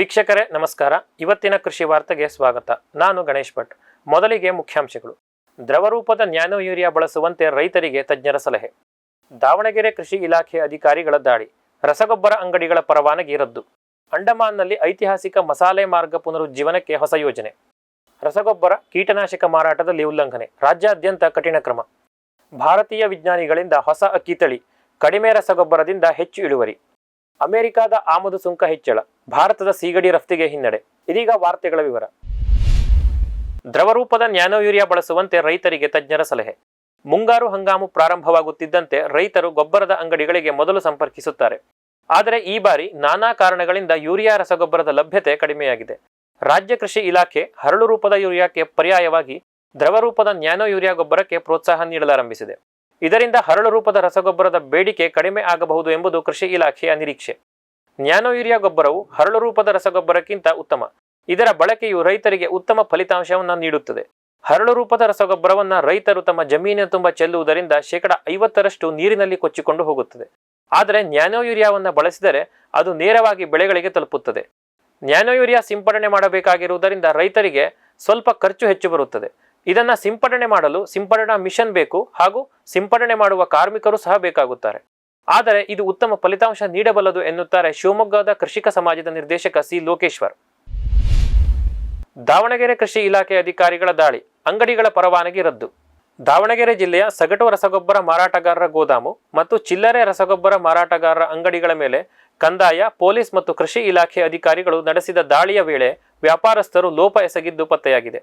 ವೀಕ್ಷಕರೇ, ನಮಸ್ಕಾರ. ಇವತ್ತಿನ ಕೃಷಿ ವಾರ್ತೆಗೆ ಸ್ವಾಗತ. ನಾನು ಗಣೇಶ್ ಭಟ್. ಮೊದಲಿಗೆ ಮುಖ್ಯಾಂಶಗಳು. ದ್ರವರೂಪದ ನ್ಯಾನೋ ಯೂರಿಯಾ ಬಳಸುವಂತೆ ರೈತರಿಗೆ ತಜ್ಞರ ಸಲಹೆ. ದಾವಣಗೆರೆ ಕೃಷಿ ಇಲಾಖೆ ಅಧಿಕಾರಿಗಳ ದಾಳಿ. ರಸಗೊಬ್ಬರ ಅಂಗಡಿಗಳ ಪರವಾನಗಿ ರದ್ದು. ಅಂಡಮಾನ್ನಲ್ಲಿ ಐತಿಹಾಸಿಕ ಮಸಾಲೆ ಮಾರ್ಗ ಪುನರುಜ್ಜೀವನಕ್ಕೆ ಹೊಸ ಯೋಜನೆ. ರಸಗೊಬ್ಬರ, ಕೀಟನಾಶಕ ಮಾರಾಟದಲ್ಲಿ ಉಲ್ಲಂಘನೆ. ರಾಜ್ಯಾದ್ಯಂತ ಕಠಿಣ ಕ್ರಮ. ಭಾರತೀಯ ವಿಜ್ಞಾನಿಗಳಿಂದ ಹೊಸ ಅಕ್ಕಿ ತಳಿ. ಕಡಿಮೆ ರಸಗೊಬ್ಬರದಿಂದ ಹೆಚ್ಚು ಇಳುವರಿ. ಅಮೆರಿಕಾದ ಆಮದು ಸುಂಕ ಹೆಚ್ಚಳ. ಭಾರತದ ಸೀಗಡಿ ರಫ್ತಿಗೆ ಹಿನ್ನಡೆ. ಇದೀಗ ವಾರ್ತೆಗಳ ವಿವರ. ದ್ರವರೂಪದ ನ್ಯಾನೋ ಯೂರಿಯಾ ಬಳಸುವಂತೆ ರೈತರಿಗೆ ತಜ್ಞರ ಸಲಹೆ. ಮುಂಗಾರು ಹಂಗಾಮು ಪ್ರಾರಂಭವಾಗುತ್ತಿದ್ದಂತೆ ರೈತರು ಗೊಬ್ಬರದ ಅಂಗಡಿಗಳಿಗೆ ಮೊದಲು ಸಂಪರ್ಕಿಸುತ್ತಾರೆ. ಆದರೆ ಈ ಬಾರಿ ನಾನಾ ಕಾರಣಗಳಿಂದ ಯೂರಿಯಾ ರಸಗೊಬ್ಬರದ ಲಭ್ಯತೆ ಕಡಿಮೆಯಾಗಿದೆ. ರಾಜ್ಯ ಕೃಷಿ ಇಲಾಖೆ ಹರಳು ರೂಪದ ಯೂರಿಯಾಕ್ಕೆ ಪರ್ಯಾಯವಾಗಿ ದ್ರವರೂಪದ ನ್ಯಾನೋ ಯೂರಿಯಾ ಗೊಬ್ಬರಕ್ಕೆ ಪ್ರೋತ್ಸಾಹ ನೀಡಲಾರಂಭಿಸಿದೆ. ಇದರಿಂದ ಹರಳು ರೂಪದ ರಸಗೊಬ್ಬರದ ಬೇಡಿಕೆ ಕಡಿಮೆ ಆಗಬಹುದು ಎಂಬುದು ಕೃಷಿ ಇಲಾಖೆಯ ನಿರೀಕ್ಷೆ. ನ್ಯಾನೋ ಯೂರಿಯಾ ಗೊಬ್ಬರವು ಹರಳು ರೂಪದ ರಸಗೊಬ್ಬರಕ್ಕಿಂತ ಉತ್ತಮ. ಇದರ ಬಳಕೆಯು ರೈತರಿಗೆ ಉತ್ತಮ ಫಲಿತಾಂಶವನ್ನು ನೀಡುತ್ತದೆ. ಹರಳು ರೂಪದ ರಸಗೊಬ್ಬರವನ್ನು ರೈತರು ತಮ್ಮ ಜಮೀನಿನ ತುಂಬ ಚೆಲ್ಲುವುದರಿಂದ ಶೇಕಡ ಐವತ್ತರಷ್ಟು ನೀರಿನಲ್ಲಿ ಕೊಚ್ಚಿಕೊಂಡು ಹೋಗುತ್ತದೆ. ಆದರೆ ನ್ಯಾನೋ ಯೂರಿಯಾವನ್ನು ಬಳಸಿದರೆ ಅದು ನೇರವಾಗಿ ಬೆಳೆಗಳಿಗೆ ತಲುಪುತ್ತದೆ. ನ್ಯಾನೋ ಯೂರಿಯಾ ಸಿಂಪಡಣೆ ಮಾಡಬೇಕಾಗಿರುವುದರಿಂದ ರೈತರಿಗೆ ಸ್ವಲ್ಪ ಖರ್ಚು ಹೆಚ್ಚು ಬರುತ್ತದೆ. ಇದನ್ನು ಸಿಂಪಡಣೆ ಮಾಡಲು ಸಿಂಪಡಣಾ ಮಿಷನ್ ಬೇಕು ಹಾಗೂ ಸಿಂಪಡಣೆ ಮಾಡುವ ಕಾರ್ಮಿಕರು ಸಹ ಬೇಕಾಗುತ್ತಾರೆ. ಆದರೆ ಇದು ಉತ್ತಮ ಫಲಿತಾಂಶ ನೀಡಬಲ್ಲದು ಎನ್ನುತ್ತಾರೆ ಶಿವಮೊಗ್ಗದ ಕೃಷಿಕ ಸಮಾಜದ ನಿರ್ದೇಶಕ ಸಿ ಲೋಕೇಶ್ವರ್. ದಾವಣಗೆರೆ ಕೃಷಿ ಇಲಾಖೆ ಅಧಿಕಾರಿಗಳ ದಾಳಿ, ಅಂಗಡಿಗಳ ಪರವಾನಗಿ ರದ್ದು. ದಾವಣಗೆರೆ ಜಿಲ್ಲೆಯ ಸಗಟು ರಸಗೊಬ್ಬರ ಮಾರಾಟಗಾರರ ಗೋದಾಮು ಮತ್ತು ಚಿಲ್ಲರೆ ರಸಗೊಬ್ಬರ ಮಾರಾಟಗಾರರ ಅಂಗಡಿಗಳ ಮೇಲೆ ಕಂದಾಯ, ಪೊಲೀಸ್ ಮತ್ತು ಕೃಷಿ ಇಲಾಖೆ ಅಧಿಕಾರಿಗಳು ನಡೆಸಿದ ದಾಳಿಯ ವೇಳೆ ವ್ಯಾಪಾರಸ್ಥರು ಲೋಪ ಎಸಗಿದ್ದು ಪತ್ತೆಯಾಗಿದೆ.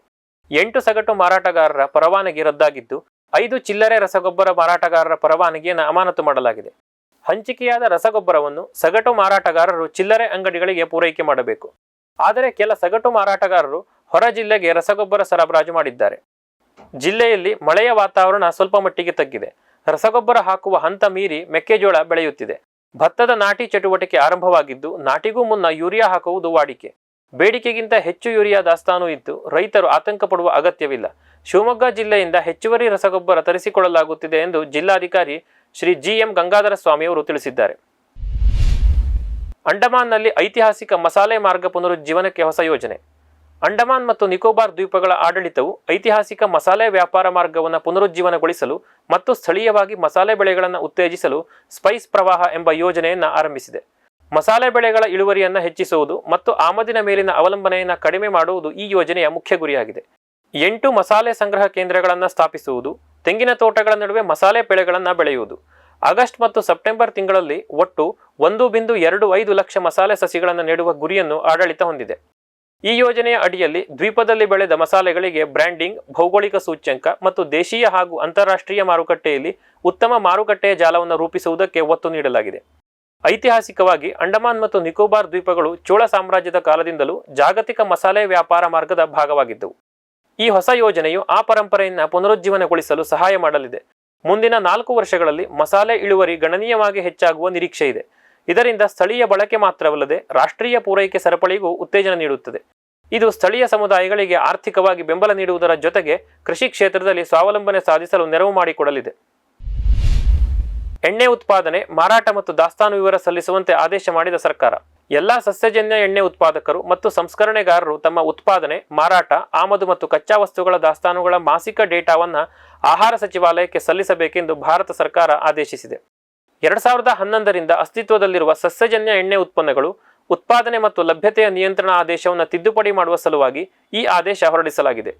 ಎಂಟು ಸಗಟು ಮಾರಾಟಗಾರರ ಪರವಾನಗಿ ರದ್ದಾಗಿದ್ದು, ಐದು ಚಿಲ್ಲರೆ ರಸಗೊಬ್ಬರ ಮಾರಾಟಗಾರರ ಪರವಾನಗಿಯನ್ನು ಅಮಾನತು ಮಾಡಲಾಗಿದೆ. ಹಂಚಿಕೆಯಾದ ರಸಗೊಬ್ಬರವನ್ನು ಸಗಟು ಮಾರಾಟಗಾರರು ಚಿಲ್ಲರೆ ಅಂಗಡಿಗಳಿಗೆ ಪೂರೈಕೆ ಮಾಡಬೇಕು. ಆದರೆ ಕೆಲ ಸಗಟು ಮಾರಾಟಗಾರರು ಹೊರ ಜಿಲ್ಲೆಗೆ ರಸಗೊಬ್ಬರ ಸರಬರಾಜು ಮಾಡಿದ್ದಾರೆ. ಜಿಲ್ಲೆಯಲ್ಲಿ ಮಳೆಯ ವಾತಾವರಣ ಸ್ವಲ್ಪ ಮಟ್ಟಿಗೆ ತಗ್ಗಿದೆ. ರಸಗೊಬ್ಬರ ಹಾಕುವ ಹಂತ ಮೀರಿ ಮೆಕ್ಕೆಜೋಳ ಬೆಳೆಯುತ್ತಿದೆ. ಭತ್ತದ ನಾಟಿ ಚಟುವಟಿಕೆ ಆರಂಭವಾಗಿದ್ದು, ನಾಟಿಗೂ ಮುನ್ನ ಯೂರಿಯಾ ಹಾಕುವುದು ವಾಡಿಕೆ. ಬೇಡಿಕೆಗಿಂತ ಹೆಚ್ಚು ಯೂರಿಯಾ ದಾಸ್ತಾನು ಇದ್ದು, ರೈತರು ಆತಂಕ ಪಡುವ ಅಗತ್ಯವಿಲ್ಲ. ಶಿವಮೊಗ್ಗ ಜಿಲ್ಲೆಯಿಂದ ಹೆಚ್ಚುವರಿ ರಸಗೊಬ್ಬರ ತರಿಸಿಕೊಳ್ಳಲಾಗುತ್ತಿದೆ ಎಂದು ಜಿಲ್ಲಾಧಿಕಾರಿ ಶ್ರೀ ಜಿ ಎಂ ಗಂಗಾಧರ ಸ್ವಾಮಿಯವರು ತಿಳಿಸಿದ್ದಾರೆ. ಅಂಡಮಾನ್ನಲ್ಲಿ ಐತಿಹಾಸಿಕ ಮಸಾಲೆ ಮಾರ್ಗ ಪುನರುಜ್ಜೀವನಕ್ಕೆ ಹೊಸ ಯೋಜನೆ. ಅಂಡಮಾನ್ ಮತ್ತು ನಿಕೋಬಾರ್ ದ್ವೀಪಗಳ ಆಡಳಿತವು ಐತಿಹಾಸಿಕ ಮಸಾಲೆ ವ್ಯಾಪಾರ ಮಾರ್ಗವನ್ನು ಪುನರುಜ್ಜೀವನಗೊಳಿಸಲು ಮತ್ತು ಸ್ಥಳೀಯವಾಗಿ ಮಸಾಲೆ ಬೆಳೆಗಳನ್ನು ಉತ್ತೇಜಿಸಲು ಸ್ಪೈಸ್ ಪ್ರವಾಹ ಎಂಬ ಯೋಜನೆಯನ್ನು ಆರಂಭಿಸಿದೆ. ಮಸಾಲೆ ಬೆಳೆಗಳ ಇಳುವರಿಯನ್ನು ಹೆಚ್ಚಿಸುವುದು ಮತ್ತು ಆಮದಿನ ಮೇಲಿನ ಅವಲಂಬನೆಯನ್ನು ಕಡಿಮೆ ಮಾಡುವುದು ಈ ಯೋಜನೆಯ ಮುಖ್ಯ ಗುರಿಯಾಗಿದೆ. ಎಂಟು ಮಸಾಲೆ ಸಂಗ್ರಹ ಕೇಂದ್ರಗಳನ್ನು ಸ್ಥಾಪಿಸುವುದು ತೆಂಗಿನ ತೋಟಗಳ ನಡುವೆ ಮಸಾಲೆ ಬೆಳೆಗಳನ್ನು ಬೆಳೆಯುವುದು. ಆಗಸ್ಟ್ ಮತ್ತು ಸೆಪ್ಟೆಂಬರ್ ತಿಂಗಳಲ್ಲಿ ಒಟ್ಟು ಒಂದು ಬಿಂದು ಎರಡು ಐದು ಲಕ್ಷ ಮಸಾಲೆ ಸಸಿಗಳನ್ನು ನೆಡುವ ಗುರಿಯನ್ನು ಆಡಳಿತ ಹೊಂದಿದೆ. ಈ ಯೋಜನೆಯ ಅಡಿಯಲ್ಲಿ ದ್ವೀಪದಲ್ಲಿ ಬೆಳೆದ ಮಸಾಲೆಗಳಿಗೆ ಬ್ರ್ಯಾಂಡಿಂಗ್, ಭೌಗೋಳಿಕ ಸೂಚ್ಯಂಕ ಮತ್ತು ದೇಶೀಯ ಹಾಗೂ ಅಂತಾರಾಷ್ಟ್ರೀಯ ಮಾರುಕಟ್ಟೆಯಲ್ಲಿ ಉತ್ತಮ ಮಾರುಕಟ್ಟೆಯ ಜಾಲವನ್ನು ರೂಪಿಸುವುದಕ್ಕೆ ಒತ್ತು ನೀಡಲಾಗಿದೆ. ಐತಿಹಾಸಿಕವಾಗಿ ಅಂಡಮಾನ್ ಮತ್ತು ನಿಕೋಬಾರ್ ದ್ವೀಪಗಳು ಚೋಳ ಸಾಮ್ರಾಜ್ಯದ ಕಾಲದಿಂದಲೂ ಜಾಗತಿಕ ಮಸಾಲೆ ವ್ಯಾಪಾರ ಮಾರ್ಗದ ಭಾಗವಾಗಿದ್ದವು. ಈ ಹೊಸ ಯೋಜನೆಯು ಆ ಪರಂಪರೆಯನ್ನು ಪುನರುಜ್ಜೀವನಗೊಳಿಸಲು ಸಹಾಯ ಮಾಡಲಿದೆ. ಮುಂದಿನ ನಾಲ್ಕು ವರ್ಷಗಳಲ್ಲಿ ಮಸಾಲೆ ಇಳುವರಿ ಗಣನೀಯವಾಗಿ ಹೆಚ್ಚಾಗುವ ನಿರೀಕ್ಷೆ ಇದೆ. ಇದರಿಂದ ಸ್ಥಳೀಯ ಬಳಕೆ ಮಾತ್ರವಲ್ಲದೆ ರಾಷ್ಟ್ರೀಯ ಪೂರೈಕೆ ಸರಪಳಿಗೂ ಉತ್ತೇಜನ ನೀಡುತ್ತದೆ. ಇದು ಸ್ಥಳೀಯ ಸಮುದಾಯಗಳಿಗೆ ಆರ್ಥಿಕವಾಗಿ ಬೆಂಬಲ ನೀಡುವುದರ ಜೊತೆಗೆ ಕೃಷಿ ಕ್ಷೇತ್ರದಲ್ಲಿ ಸ್ವಾವಲಂಬನೆ ಸಾಧಿಸಲು ನೆರವು ಮಾಡಿಕೊಡಲಿದೆ. ಎಣ್ಣೆ ಉತ್ಪಾದನೆ, ಮಾರಾಟ ಮತ್ತು ದಾಸ್ತಾನು ವಿವರ ಸಲ್ಲಿಸುವಂತೆ ಆದೇಶ ಮಾಡಿದ ಸರ್ಕಾರ. ಎಲ್ಲಾ ಸಸ್ಯಜನ್ಯ ಎಣ್ಣೆ ಉತ್ಪಾದಕರು ಮತ್ತು ಸಂಸ್ಕರಣೆಗಾರರು ತಮ್ಮ ಉತ್ಪಾದನೆ, ಮಾರಾಟ, ಆಮದು ಮತ್ತು ಕಚ್ಚಾ ವಸ್ತುಗಳ ದಾಸ್ತಾನುಗಳ ಮಾಸಿಕ ಡೇಟಾವನ್ನು ಆಹಾರ ಸಚಿವಾಲಯಕ್ಕೆ ಸಲ್ಲಿಸಬೇಕೆಂದು ಭಾರತ ಸರ್ಕಾರ ಆದೇಶಿಸಿದೆ. ಎರಡು ಸಾವಿರದ ಹನ್ನೊಂದರಿಂದ ಅಸ್ತಿತ್ವದಲ್ಲಿರುವ ಸಸ್ಯಜನ್ಯ ಎಣ್ಣೆ ಉತ್ಪನ್ನಗಳು ಉತ್ಪಾದನೆ ಮತ್ತು ಲಭ್ಯತೆಯ ನಿಯಂತ್ರಣ ಆದೇಶವನ್ನು ತಿದ್ದುಪಡಿ ಮಾಡುವ ಸಲುವಾಗಿ ಈ ಆದೇಶ ಹೊರಡಿಸಲಾಗಿದೆ.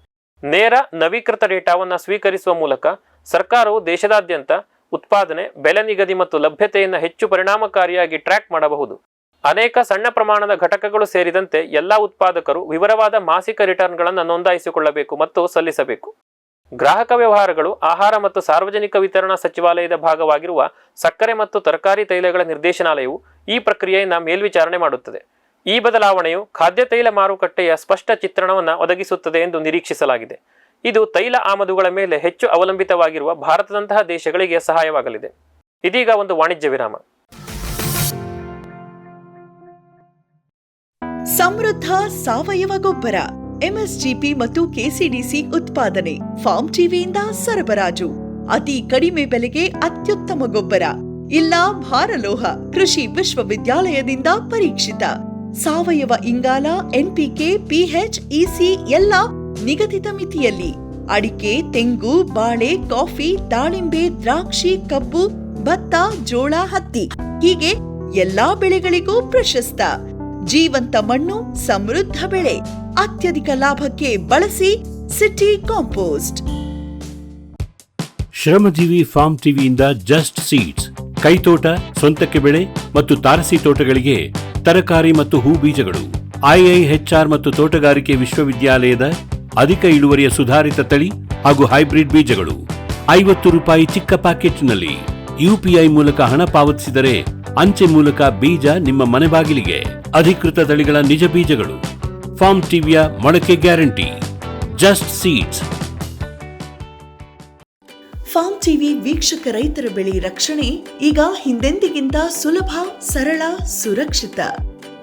ನೇರ ನವೀಕೃತ ಡೇಟಾವನ್ನು ಸ್ವೀಕರಿಸುವ ಮೂಲಕ ಸರ್ಕಾರವು ದೇಶದಾದ್ಯಂತ ಉತ್ಪಾದನೆ, ಬೆಲೆ ನಿಗದಿ ಮತ್ತು ಲಭ್ಯತೆಯನ್ನು ಹೆಚ್ಚು ಪರಿಣಾಮಕಾರಿಯಾಗಿ ಟ್ರ್ಯಾಕ್ ಮಾಡಬಹುದು. ಅನೇಕ ಸಣ್ಣ ಪ್ರಮಾಣದ ಘಟಕಗಳು ಸೇರಿದಂತೆ ಎಲ್ಲ ಉತ್ಪಾದಕರು ವಿವರವಾದ ಮಾಸಿಕ ರಿಟರ್ನ್ಗಳನ್ನು ನೋಂದಾಯಿಸಿಕೊಳ್ಳಬೇಕು ಮತ್ತು ಸಲ್ಲಿಸಬೇಕು. ಗ್ರಾಹಕ ವ್ಯವಹಾರಗಳು, ಆಹಾರ ಮತ್ತು ಸಾರ್ವಜನಿಕ ವಿತರಣಾ ಸಚಿವಾಲಯದ ಭಾಗವಾಗಿರುವ ಸಕ್ಕರೆ ಮತ್ತು ತರಕಾರಿ ತೈಲಗಳ ನಿರ್ದೇಶನಾಲಯವು ಈ ಪ್ರಕ್ರಿಯೆಯನ್ನು ಮೇಲ್ವಿಚಾರಣೆ ಮಾಡುತ್ತದೆ. ಈ ಬದಲಾವಣೆಯು ಖಾದ್ಯ ತೈಲ ಮಾರುಕಟ್ಟೆಯ ಸ್ಪಷ್ಟ ಚಿತ್ರಣವನ್ನು ಒದಗಿಸುತ್ತದೆ ಎಂದು ನಿರೀಕ್ಷಿಸಲಾಗಿದೆ. ಇದು ತೈಲ ಆಮದುಗಳ ಮೇಲೆ ಹೆಚ್ಚು ಅವಲಂಬಿತವಾಗಿರುವ ಭಾರತದಂತಹ ದೇಶಗಳಿಗೆ ಸಹಾಯವಾಗಲಿದೆ. ಇದೀಗ ಒಂದು ವಾಣಿಜ್ಯ ವಿರಾಮ. ಸಮೃದ್ಧ ಸಾವಯವ ಗೊಬ್ಬರ ಎಂಎಸ್ಜಿಪಿ ಮತ್ತು ಕೆಸಿಡಿಸಿ ಉತ್ಪಾದನೆ, ಫಾರ್ಮ್ ಟಿವಿಯಿಂದ ಸರಬರಾಜು. ಅತಿ ಕಡಿಮೆ ಬೆಲೆಗೆ ಅತ್ಯುತ್ತಮ ಗೊಬ್ಬರ. ಇಲ್ಲ ಭಾರಲೋಹ, ಕೃಷಿ ವಿಶ್ವವಿದ್ಯಾಲಯದಿಂದ ಪರೀಕ್ಷಿತ. ಸಾವಯವ ಇಂಗಾಲ ಎನ್ಪಿಕೆ ಪಿಎಚ್ ಇಸಿ ಎಲ್ಲ ನಿಗದಿತ ಮಿತಿಯಲ್ಲಿ. ಅಡಿಕೆ, ತೆಂಗು, ಬಾಳೆ, ಕಾಫಿ, ದಾಳಿಂಬೆ, ದ್ರಾಕ್ಷಿ, ಕಬ್ಬು, ಭತ್ತ, ಜೋಳ, ಹತ್ತಿ. ಹೀಗೆ ಎಲ್ಲಾ ಬೆಳೆಗಳಿಗೂ ಪ್ರಶಸ್ತ. ಜೀವಂತ ಮಣ್ಣು, ಸಮೃದ್ಧ ಬೆಳೆ. ಅತ್ಯಧಿಕ ಲಾಭಕ್ಕೆ ಬಳಸಿ ಸಿಟಿ ಕಾಂಪೋಸ್ಟ್. ಶ್ರಮಜೀವಿ ಫಾರ್ಮ್ ಟಿವಿಯಿಂದ ಜಸ್ಟ್ ಸೀಡ್ಸ್. ಕೈತೋಟ ಸ್ವಂತಕ್ಕೆ ಬೆಳೆ ಮತ್ತು ತಾರಸಿ ತೋಟಗಳಿಗೆ ತರಕಾರಿ ಮತ್ತು ಹೂ ಬೀಜಗಳು. ಐಐಎಚ್ಆರ್ ಮತ್ತು ತೋಟಗಾರಿಕೆ ವಿಶ್ವವಿದ್ಯಾಲಯದ ಅಧಿಕ ಇಳುವರಿಯ ಸುಧಾರಿತ ತಳಿ ಹಾಗೂ ಹೈಬ್ರಿಡ್ ಬೀಜಗಳು. ಐವತ್ತು ರೂಪಾಯಿ ಚಿಕ್ಕ ಪ್ಯಾಕೆಟ್ನಲ್ಲಿ ಯುಪಿಐ ಮೂಲಕ ಹಣ ಪಾವತಿಸಿದರೆ ಅಂಚೆ ಮೂಲಕ ಬೀಜ ನಿಮ್ಮ ಮನೆ ಬಾಗಿಲಿಗೆ. ಅಧಿಕೃತ ತಳಿಗಳ ನಿಜ ಬೀಜಗಳು. ಫಾರ್ಮ್ ಟಿವಿಯ ಮೊಳಕೆ guarantee. Just seeds. Farm TV ವೀಕ್ಷಕ ರೈತರ ಬೆಳೆ ರಕ್ಷಣೆ ಈಗ ಹಿಂದೆಂದಿಗಿಂತ ಸುಲಭ, ಸರಳ, ಸುರಕ್ಷಿತ.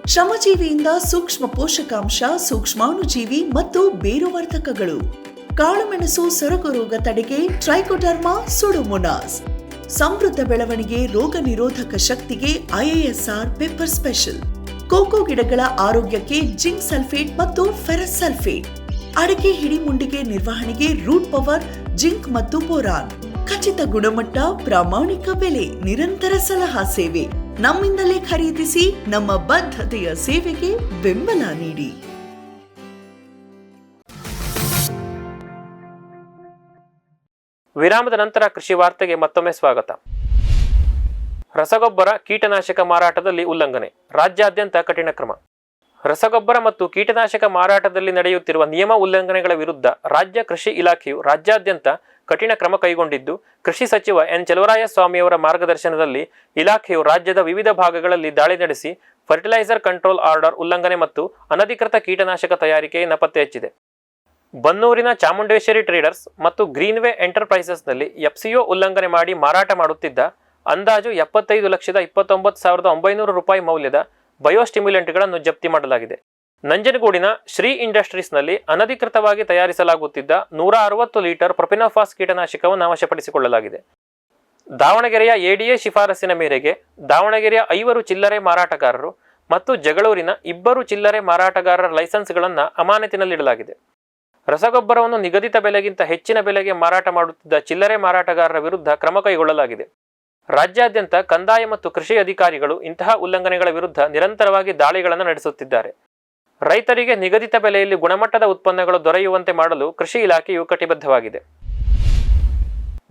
ಶ್ರಮಜೀವಿಯಿಂದ ಸೂಕ್ಷ್ಮ ಪೋಷಕಾಂಶ, ಸೂಕ್ಷ್ಮಾಣುಜೀವಿ ಮತ್ತು ಬೇರುವರ್ಧಕಗಳು. ಕಾಳುಮೆಣಸು ಸೊರಗು ರೋಗ ತಡೆಗೆ ಟ್ರೈಕೋಡರ್ಮಾ ಸುಡೋಮೊನಾಸ್. ಸಮೃದ್ಧ ಬೆಳವಣಿಗೆ ರೋಗ ನಿರೋಧಕ ಶಕ್ತಿಗೆ ಐಎಎಸ್ಆರ್ ಪೆಪ್ಪರ್ ಸ್ಪೆಷಲ್. ಕೋಕೋ ಗಿಡಗಳ ಆರೋಗ್ಯಕ್ಕೆ ಜಿಂಕ್ ಸಲ್ಫೇಟ್ ಮತ್ತು ಫೆರಸ್ ಸಲ್ಫೇಟ್. ಅಡಿಕೆ ಹಿಡಿಮುಂಡಿಗೆ ನಿರ್ವಹಣೆಗೆ ರೂಟ್ ಪವರ್, ಜಿಂಕ್ ಮತ್ತು ಬೋರಾನ್. ಖಚಿತ ಗುಣಮಟ್ಟ, ಪ್ರಾಮಾಣಿಕ ಬೆಲೆ, ನಿರಂತರ ಸಲಹಾ ಸೇವೆ. ನಮ್ಮಿಂದಲೇ ಖರೀದಿಸಿ ನಮ್ಮ ಬದ್ಧತೆಯ ಸೇವೆಗೆ ಬೆಂಬಲ ನೀಡಿ. ವಿರಾಮದ ನಂತರ ಕೃಷಿ ವಾರ್ತೆಗೆ ಮತ್ತೊಮ್ಮೆ ಸ್ವಾಗತ. ರಸಗೊಬ್ಬರ, ಕೀಟನಾಶಕ ಮಾರಾಟದಲ್ಲಿ ಉಲ್ಲಂಘನೆ, ರಾಜ್ಯಾದ್ಯಂತ ಕಠಿಣ ಕ್ರಮ. ರಸಗೊಬ್ಬರ ಮತ್ತು ಕೀಟನಾಶಕ ಮಾರಾಟದಲ್ಲಿ ನಡೆಯುತ್ತಿರುವ ನಿಯಮ ಉಲ್ಲಂಘನೆಗಳ ವಿರುದ್ಧ ರಾಜ್ಯ ಕೃಷಿ ಇಲಾಖೆಯು ರಾಜ್ಯಾದ್ಯಂತ ಕಠಿಣ ಕ್ರಮ ಕೈಗೊಂಡಿದ್ದು, ಕೃಷಿ ಸಚಿವ ಎನ್. ಚಲುವರಾಯಸ್ವಾಮಿಯವರ ಮಾರ್ಗದರ್ಶನದಲ್ಲಿ ಇಲಾಖೆಯು ರಾಜ್ಯದ ವಿವಿಧ ಭಾಗಗಳಲ್ಲಿ ದಾಳಿ ನಡೆಸಿ, ಫರ್ಟಿಲೈಸರ್ ಕಂಟ್ರೋಲ್ ಆರ್ಡರ್ ಉಲ್ಲಂಘನೆ ಮತ್ತು ಅನಧಿಕೃತ ಕೀಟನಾಶಕ ತಯಾರಿಕೆಯನ್ನು ಪತ್ತೆ ಹಚ್ಚಿದೆ. ಬನ್ನೂರಿನ ಚಾಮುಂಡೇಶ್ವರಿ ಟ್ರೇಡರ್ಸ್ ಮತ್ತು ಗ್ರೀನ್ವೇ ಎಂಟರ್ಪ್ರೈಸಸ್ನಲ್ಲಿ ಎಫ್ಸಿಒ ಉಲ್ಲಂಘನೆ ಮಾಡಿ ಮಾರಾಟ ಮಾಡುತ್ತಿದ್ದ ಅಂದಾಜು ಎಪ್ಪತ್ತೈದು ಲಕ್ಷದ ಇಪ್ಪತ್ತೊಂಬತ್ತು ಸಾವಿರದ ಒಂಬೈನೂರು ರೂಪಾಯಿ ಮೌಲ್ಯದ ಬಯೋಸ್ಟಿಮ್ಯುಲೆಂಟ್ಗಳನ್ನು ಜಪ್ತಿ ಮಾಡಲಾಗಿದೆ. ನಂಜನಗೂಡಿನ ಶ್ರೀ ಇಂಡಸ್ಟ್ರೀಸ್ನಲ್ಲಿ ಅನಧಿಕೃತವಾಗಿ ತಯಾರಿಸಲಾಗುತ್ತಿದ್ದ ನೂರ ಅರವತ್ತು ಲೀಟರ್ ಪ್ರೊಪಿನೋಫಾಸ್ ಕೀಟನಾಶಕವನ್ನು ವಶಪಡಿಸಿಕೊಳ್ಳಲಾಗಿದೆ. ದಾವಣಗೆರೆಯ ಎಡಿಎ ಶಿಫಾರಸಿನ ಮೇರೆಗೆ ದಾವಣಗೆರೆಯ ಐವರು ಚಿಲ್ಲರೆ ಮಾರಾಟಗಾರರು ಮತ್ತು ಜಗಳೂರಿನ ಇಬ್ಬರು ಚಿಲ್ಲರೆ ಮಾರಾಟಗಾರರ ಲೈಸೆನ್ಸ್ಗಳನ್ನು ಅಮಾನತಿನಲ್ಲಿಡಲಾಗಿದೆ ರಸಗೊಬ್ಬರವನ್ನು ನಿಗದಿತ ಬೆಲೆಗಿಂತ ಹೆಚ್ಚಿನ ಬೆಲೆಗೆ ಮಾರಾಟ ಮಾಡುತ್ತಿದ್ದ ಚಿಲ್ಲರೆ ಮಾರಾಟಗಾರರ ವಿರುದ್ಧ ಕ್ರಮ ಕೈಗೊಳ್ಳಲಾಗಿದೆ. ರಾಜ್ಯಾದ್ಯಂತ ಕಂದಾಯ ಮತ್ತು ಕೃಷಿ ಅಧಿಕಾರಿಗಳು ಇಂತಹ ಉಲ್ಲಂಘನೆಗಳ ವಿರುದ್ಧ ನಿರಂತರವಾಗಿ ದಾಳಿಗಳನ್ನು ನಡೆಸುತ್ತಿದ್ದಾರೆ. ರೈತರಿಗೆ ನಿಗದಿತ ಬೆಲೆಯಲ್ಲಿ ಗುಣಮಟ್ಟದ ಉತ್ಪನ್ನಗಳು ದೊರೆಯುವಂತೆ ಮಾಡಲು ಕೃಷಿ ಇಲಾಖೆಯು ಕಟಿಬದ್ಧವಾಗಿದೆ.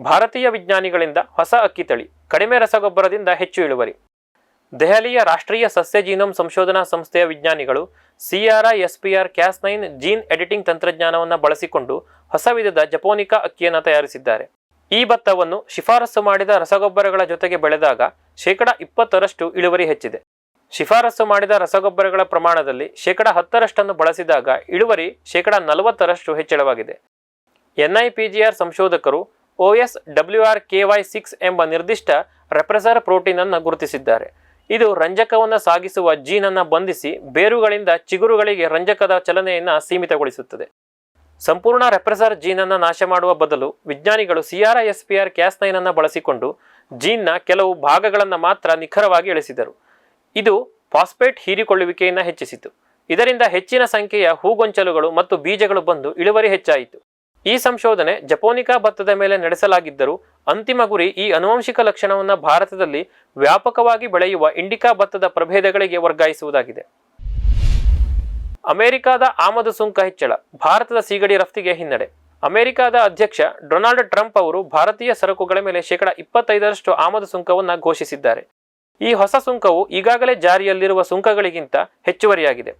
ಭಾರತೀಯ ವಿಜ್ಞಾನಿಗಳಿಂದ ಹೊಸ ಅಕ್ಕಿ ತಳಿ, ಕಡಿಮೆ ರಸಗೊಬ್ಬರದಿಂದ ಹೆಚ್ಚು ಇಳುವರಿ. ದೆಹಲಿಯ ರಾಷ್ಟ್ರೀಯ ಸಸ್ಯ ಜೀನೋಮ್ ಸಂಶೋಧನಾ ಸಂಸ್ಥೆಯ ವಿಜ್ಞಾನಿಗಳು CRISPR Cas nine gene editing ತಂತ್ರಜ್ಞಾನವನ್ನು ಬಳಸಿಕೊಂಡು ಹೊಸ ವಿಧದ ಜಪೋನಿಕಾ ಅಕ್ಕಿಯನ್ನು ತಯಾರಿಸಿದ್ದಾರೆ. ಈ ಭತ್ತವನ್ನು ಶಿಫಾರಸು ಮಾಡಿದ ರಸಗೊಬ್ಬರಗಳ ಜೊತೆಗೆ ಬೆಳೆದಾಗ ಶೇಕಡ ಇಪ್ಪತ್ತರಷ್ಟು ಇಳುವರಿ ಹೆಚ್ಚಿದೆ. ಶಿಫಾರಸು ಮಾಡಿದ ರಸಗೊಬ್ಬರಗಳ ಪ್ರಮಾಣದಲ್ಲಿ ಶೇಕಡ ಹತ್ತರಷ್ಟನ್ನು ಬಳಸಿದಾಗ ಇಳುವರಿ ಶೇಕಡ ನಲವತ್ತರಷ್ಟು ಹೆಚ್ಚಳವಾಗಿದೆ. ಎನ್ಐಪಿಜಿಆರ್ ಸಂಶೋಧಕರು OS W R K Y six ಎಂಬ ನಿರ್ದಿಷ್ಟ ರೆಪ್ರೆಸರ್ ಪ್ರೋಟೀನನ್ನು ಗುರುತಿಸಿದ್ದಾರೆ. ಇದು ರಂಜಕವನ್ನು ಸಾಗಿಸುವ ಜೀನನ್ನು ಬಂಧಿಸಿ ಬೇರುಗಳಿಂದ ಚಿಗುರುಗಳಿಗೆ ರಂಜಕದ ಚಲನೆಯನ್ನು ಸೀಮಿತಗೊಳಿಸುತ್ತದೆ. ಸಂಪೂರ್ಣ ರೆಪ್ರೆಸರ್ ಜೀನನ್ನು ನಾಶ ಮಾಡುವ ಬದಲು ವಿಜ್ಞಾನಿಗಳು ಸಿಆರ್ಐಎಸ್ಪಿಆರ್ ಕ್ಯಾಸ್ ನೈನ್ ಅನ್ನು ಬಳಸಿಕೊಂಡು ಜೀನ್ನ ಕೆಲವು ಭಾಗಗಳನ್ನು ಮಾತ್ರ ನಿಖರವಾಗಿ ಇಳಿಸಿದರು ಇದು ಫಾಸ್ಫೇಟ್ ಹೀರಿಕೊಳ್ಳುವಿಕೆಯನ್ನು ಹೆಚ್ಚಿಸಿತು. ಇದರಿಂದ ಹೆಚ್ಚಿನ ಸಂಖ್ಯೆಯ ಹೂಗೊಂಚಲುಗಳು ಮತ್ತು ಬೀಜಗಳು ಬಂದು ಇಳುವರಿ ಹೆಚ್ಚಾಯಿತು. ಈ ಸಂಶೋಧನೆ ಜಪೋನಿಕಾ ಭತ್ತದ ಮೇಲೆ ನಡೆಸಲಾಗಿದ್ದರೂ ಅಂತಿಮ ಗುರಿ ಈ ಅನುವಂಶಿಕ ಲಕ್ಷಣವನ್ನು ಭಾರತದಲ್ಲಿ ವ್ಯಾಪಕವಾಗಿ ಬೆಳೆಯುವ ಇಂಡಿಕಾ ಭತ್ತದ ಪ್ರಭೇದಗಳಿಗೆ ವರ್ಗಾಯಿಸುವುದಾಗಿದೆ. ಅಮೆರಿಕದ ಆಮದು ಸುಂಕ ಹೆಚ್ಚಳ, ಭಾರತದ ಸೀಗಡಿ ರಫ್ತಿಗೆ ಹಿನ್ನಡೆ. ಅಮೆರಿಕದ ಅಧ್ಯಕ್ಷ ಡೊನಾಲ್ಡ್ ಟ್ರಂಪ್ ಅವರು ಭಾರತೀಯ ಸರಕುಗಳ ಮೇಲೆ ಶೇಕಡ ಇಪ್ಪತ್ತೈದರಷ್ಟು ಆಮದು ಸುಂಕವನ್ನು ಘೋಷಿಸಿದ್ದಾರೆ. ಈ ಹೊಸ ಸುಂಕವು ಈಗಾಗಲೇ ಜಾರಿಯಲ್ಲಿರುವ ಸುಂಕಗಳಿಗಿಂತ ಹೆಚ್ಚುವರಿಯಾಗಿದೆ.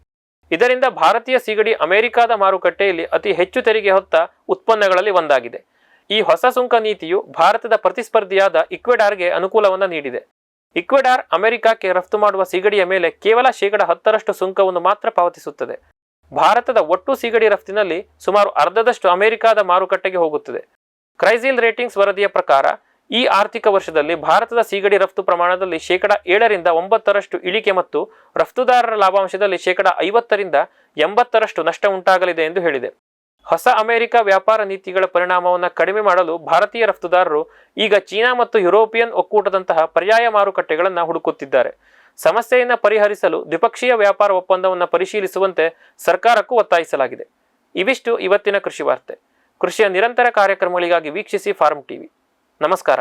ಇದರಿಂದ ಭಾರತೀಯ ಸೀಗಡಿ ಅಮೆರಿಕಾದ ಮಾರುಕಟ್ಟೆಯಲ್ಲಿ ಅತಿ ಹೆಚ್ಚು ತೆರಿಗೆ ಹೊತ್ತ ಉತ್ಪನ್ನಗಳಲ್ಲಿ ಒಂದಾಗಿದೆ. ಈ ಹೊಸ ಸುಂಕ ನೀತಿಯು ಭಾರತದ ಪ್ರತಿಸ್ಪರ್ಧಿಯಾದ ಇಕ್ವೆಡಾರ್ಗೆ ಅನುಕೂಲವನ್ನು ನೀಡಿದೆ. ಇಕ್ವೆಡಾರ್ ಅಮೆರಿಕಕ್ಕೆ ರಫ್ತು ಮಾಡುವ ಸೀಗಡಿಯ ಮೇಲೆ ಕೇವಲ ಶೇಕಡ ಹತ್ತರಷ್ಟು ಸುಂಕವನ್ನು ಮಾತ್ರ ಪಾವತಿಸುತ್ತದೆ. ಭಾರತದ ಒಟ್ಟು ಸೀಗಡಿ ರಫ್ತಿನಲ್ಲಿ ಸುಮಾರು ಅರ್ಧದಷ್ಟು ಅಮೆರಿಕದ ಮಾರುಕಟ್ಟೆಗೆ ಹೋಗುತ್ತದೆ. ಕ್ರೈಸಿಲ್ ರೇಟಿಂಗ್ಸ್ ವರದಿಯ ಪ್ರಕಾರ ಈ ಆರ್ಥಿಕ ವರ್ಷದಲ್ಲಿ ಭಾರತದ ಸೀಗಡಿ ರಫ್ತು ಪ್ರಮಾಣದಲ್ಲಿ ಶೇಕಡ ಏಳರಿಂದ ಒಂಬತ್ತರಷ್ಟು ಇಳಿಕೆ ಮತ್ತು ರಫ್ತುದಾರರ ಲಾಭಾಂಶದಲ್ಲಿ ಶೇಕಡ ಐವತ್ತರಿಂದ ಎಂಬತ್ತರಷ್ಟು ನಷ್ಟ ಉಂಟಾಗಲಿದೆ ಎಂದು ಹೇಳಿದೆ. ಹೊಸ ಅಮೆರಿಕ ವ್ಯಾಪಾರ ನೀತಿಗಳ ಪರಿಣಾಮವನ್ನು ಕಡಿಮೆ ಮಾಡಲು ಭಾರತೀಯ ರಫ್ತುದಾರರು ಈಗ ಚೀನಾ ಮತ್ತು ಯುರೋಪಿಯನ್ ಒಕ್ಕೂಟದಂತಹ ಪರ್ಯಾಯ ಮಾರುಕಟ್ಟೆಗಳನ್ನು ಹುಡುಕುತ್ತಿದ್ದಾರೆ. ಸಮಸ್ಯೆಯನ್ನು ಪರಿಹರಿಸಲು ದ್ವಿಪಕ್ಷೀಯ ವ್ಯಾಪಾರ ಒಪ್ಪಂದವನ್ನು ಪರಿಶೀಲಿಸುವಂತೆ ಸರ್ಕಾರಕ್ಕೂ ಒತ್ತಾಯಿಸಲಾಗಿದೆ. ಇವಿಷ್ಟು ಇವತ್ತಿನ ಕೃಷಿ ವಾರ್ತೆ. ಕೃಷಿಯ ನಿರಂತರ ಕಾರ್ಯಕ್ರಮಗಳಿಗಾಗಿ ವೀಕ್ಷಿಸಿ ಫಾರ್ಮ್ ಟಿವಿ. ನಮಸ್ಕಾರ